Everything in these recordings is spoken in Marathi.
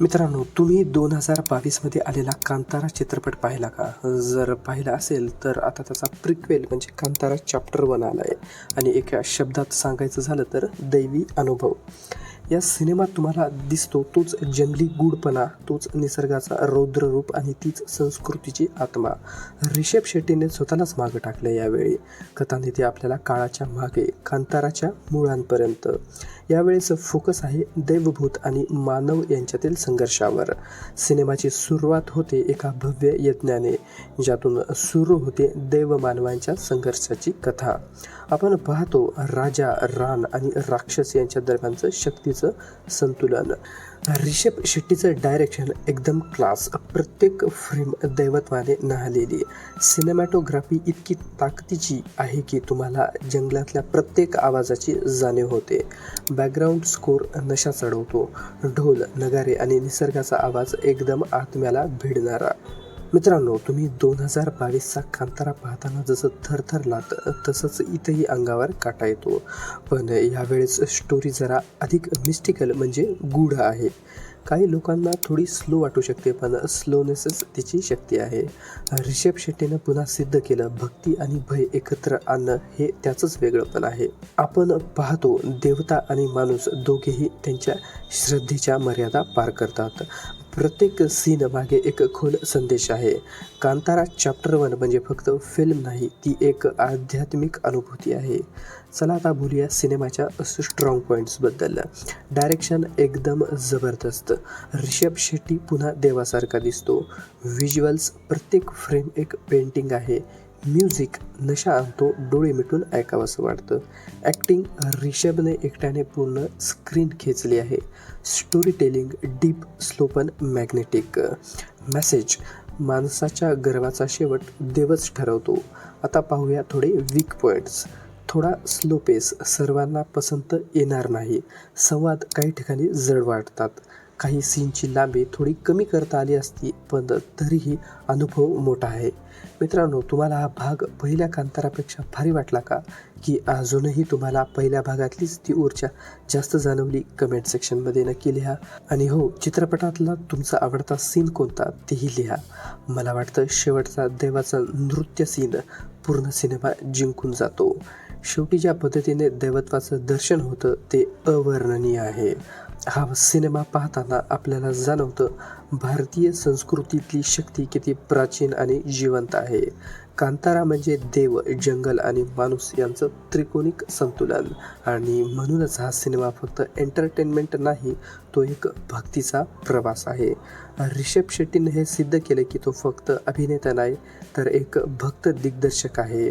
मित्रांनो तुम्ही दोन हजार बावीसमध्ये आलेला कांतारा चित्रपट पाहिला का? जर पाहिला असेल तर आता त्याचा प्रिक्वेल म्हणजे कांतारा चॅप्टर वन आला आहे आणि एका शब्दात सांगायचं झालं तर दैवी अनुभव. या सिनेमात तुम्हाला दिसतो तोच जंगली गूढपणा तोच निसर्गाचा रौद्र रूप आणि तीच संस्कृतीची आत्मा. रिषभ शेट्टीने स्वतःलाच मागं टाकलं यावेळी. कथानिधी आपल्याला काळाच्या मागे कांताराच्या मुळांपर्यंत. यावेळेचं फोकस आहे दैवभूत आणि मानव यांच्यातील संघर्षावर. सिनेमाची सुरुवात होते एका भव्य यज्ञाने ज्यातून सुरू होते दैव मानवांच्या संघर्षाची कथा. आपण पाहतो राजा रान आणि राक्षस यांच्या दरम्यानचं शक्तीचं संतुलन. रिषभ शेट्टीचं डायरेक्शन एकदम क्लास प्रत्येक फ्रेम दैवत्वाने न्हालेली. सिनेमॅटोग्राफी इतकी ताकदीची आहे की तुम्हाला जंगलातल्या प्रत्येक आवाजाची जाणीव होते. बॅकग्राऊंड स्कोर नशा चढवतो. ढोल नगारे आणि निसर्गाचा आवाज एकदम आत्म्याला भिडणारा. मित्रांनो तुम्ही दोन हजार बावीसचा कांतारा पाहताना जसं थरथरलात तसंच इथंही अंगावर काटा येतो. पण यावेळेस स्टोरी जरा अधिक मिस्टिकल म्हणजे गूढ आहे. काही लोकांना थोडी स्लो वाटू शकते पण स्लोनेसच तिची शक्ती आहे. रिषभ शेट्टीनं पुन्हा सिद्ध केलं भक्ती आणि भय एकत्र आणणं हे त्याचंच वेगळंपण आहे. आपण पाहतो देवता आणि माणूस दोघेही त्यांच्या श्रद्धेच्या मर्यादा पार करतात. प्रत्येक सीन मागे एक खोल संदेश आहे. कांतारा चॅप्टर वन म्हणजे फक्त फिल्म नाही ती एक आध्यात्मिक अनुभूती आहे. चला आता बोलूया सिनेमाच्या स्ट्रॉंग पॉईंट्सबद्दल डायरेक्शन एकदम जबरदस्त. रिषभ शेट्टी पुन्हा देवासारखा दिसतो. व्हिज्युअल्स प्रत्येक फ्रेम एक पेंटिंग आहे. म्युझिक नशा आणतो डोळे मिटून ऐकावंसं वाटतं. ॲक्टिंग रिषभने एकट्याने पूर्ण स्क्रीन खेचली आहे. स्टोरी टेलिंग डीप स्लोपन मॅग्नेटिक मेसेज माणसाच्या गर्वाचा शेवट देवच ठरवतो. आता पाहूया थोडे वीक पॉईंट्स थोडा स्लो पेस सर्वांना पसंत येणार नाही. संवाद काही ठिकाणी जड वाटतात. काही सीनची लांबी थोडी कमी करता आली असती पण तरीही अनुभव मोठा आहे. मित्रांनो तुम्हाला हा भाग पहिल्या कांतारापेक्षा भारी वाटला का? की अजूनही तुम्हाला पहिल्या भागातलीच ती ऊर्जा जास्त जाणवली? कमेंट सेक्शनमध्ये नक्की लिहा. आणि हो चित्रपटातला तुमचा आवडता सीन कोणता तेही लिहा. मला वाटतं शेवटचा देवाचा नृत्य सीन पूर्ण सिनेमा जिंकून जातो. शेवटी ज्या पद्धतीने दैवत्वाचं दर्शन होतं ते अवर्णनीय आहे. हा सिनेमा पाहताना आपल्याला जाणवतं भारतीय संस्कृतीतली शक्ती किती प्राचीन आणि जिवंत आहे. कांतारा म्हणजे देव जंगल आणि माणूस यांचं त्रिकोणिक संतुलन. आणि म्हणूनच हा सिनेमा फक्त एंटरटेनमेंट नाही तो एक भक्तीचा प्रवास आहे. रिषभ शेट्टीने हे सिद्ध केले की तो फक्त अभिनेता नाही तर एक भक्त दिग्दर्शक आहे.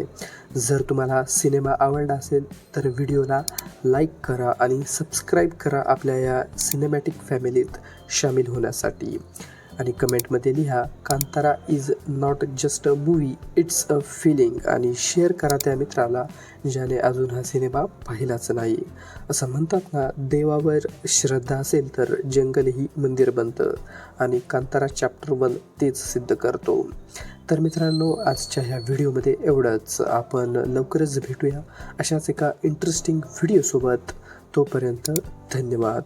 जर तुम्हाला सिनेमा आवडला असेल तर व्हिडिओला लाईक करा आणि सबस्क्राईब करा आपल्या या सिनेमॅटिक फॅमिलीत सामील होण्यासाठी. आणि कमेंटमध्ये लिहा Kantara is not just a movie it's a feeling आणि शेअर करा त्या मित्राला ज्याने अजून हा सिनेमा पाहिलाच नाही. असं म्हणतात ना देवावर श्रद्धा असेल तर जंगलही मंदिर बनतं. आणि कांतारा चॅप्टर वन तेच सिद्ध करतो. तर मित्रांनो आजच्या ह्या व्हिडिओमध्ये एवढंच. आपण लवकरच भेटूया अशाच एका इंटरेस्टिंग व्हिडिओसोबत तोपर्यंत धन्यवाद.